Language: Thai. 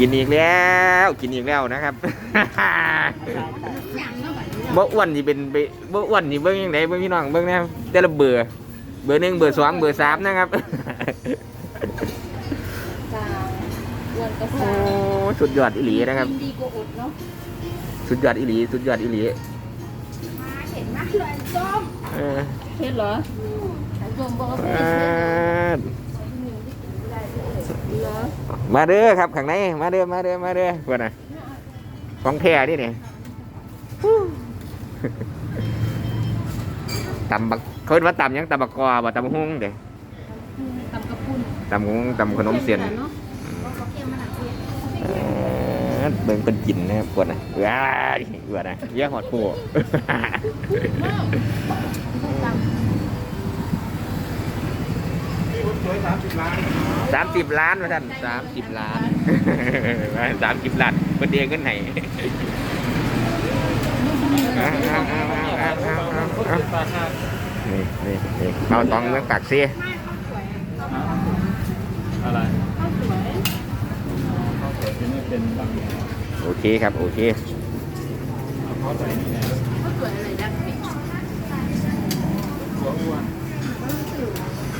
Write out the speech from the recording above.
กินอีกแล้ว กินอีกแล้วนะครับ บ่อ้วนนี่เป็นไปบ่อ้วนนี่เบิ่งยังไงเบิ่งพี่น้องเบิ่งนะครับแต่ละเบอร์เบอร์หนึ่งเบอร์สองเบอร์สามนะครับกาอ้วนก็โอ้ซ่าสุดยอดอีหลีนะครับกิดีกว่าอดเนาะสุดยอดอีหลีสุดยอดอีหลีเห็นไหมเลยส้มเออเผ็ดเหรอไอ้ส้มบอกว่า เอ เผ็ด อ เหรอ มาเด้อครับข้างในมาเด้อมาเด้อมาเด้อเพื่อนน่ะของแท้ดิเนี่ยตำบักเขาเรียกว่าตำหยังตำบักกอบ่ตำบักหุ้งเด้ตำกระปุ้นตำหุ้งตำขนมเสียนเนาะเขาเค็มมาหนักเผ็ดเอ่อเบิ่งเป็นกินนะครับปวดนะว้ายปวดนะเยี่ยหอดปู สามสิบล้านมาท่านสามสิบล้านสามสิบล้านเป็นเดียเงินไหนเอาเอาเอาเอาเอาเอาเอานี่นี่นี่เอาตองเรื่องปากเสียอะไรข้าวสวยที่นี่เป็นบางอย่างโอเคครับ โอเคข้าวใส่นี่นะเขาสวยอะไรดักปิดหัวอ้วน